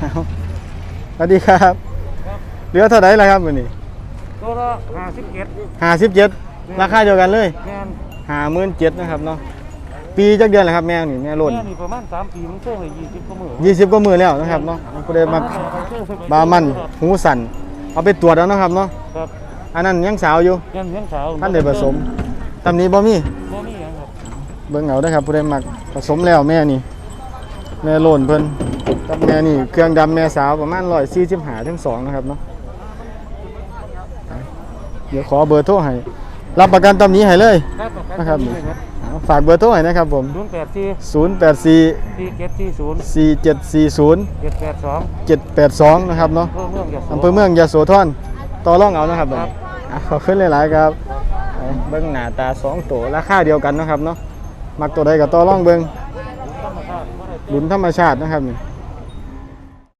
เอาสวัสดีครับเหลือเท่าไหร่ละครับวันนี้ตัวละห้าสิบเอ็ดห้าสิบเจ็ดราคาเดียวกันเลยแม่นห้าหมื่นเจ็ดนะครับเนาะปีจักเดือนแล้วครับแมวนี่แม่โลนแม่นี่ประมาณสามปีมันเชื่อเลยยี่สิบกว่าหมื่นยี่สิบกว่ามือแล้วนะครับเนาะก็ได้มาบามันหูสั่นเอาไปตรวจแล้วนะครับเนาะครับอันนั้นยังสาวอยู่ยังเลี้ยงสาวท่านได้ผสมตำนี้บ่มีบ่มีหยังครับเบิ่งเอาเด้อครับผู้ใดมักผสมแล้วแม่นี่แม่โลนเพิ่น กับแม่นี่เครื่องดำแม่สาวประมาณ145ถึง2นะครับเนาะเดี๋ยวขอเบอร์โทรให้รับประกันตำนี้ให้เลยครับประกันนะครับเลยครับเอาฝากเบอร์โทรให้นะครับผมศูนย์แปดสี่084สี่เจ็ดสี่ศูนย์4740เจ็ดแปดสอง782นะครับเนาะเพื่อเมืองยะโสอำเภอเมืองยะโสธรต่อรองเอานะครับครับอะขอบคุณหลายๆครับเอาเบิ่งหน้าตาสองตัวราคาเดียวกันเนาะครับเนาะมักตัวใดก็ต่อรองเบิ่งธรรมชาติบ่ได้หลุนธรรมชาตินะครับนี่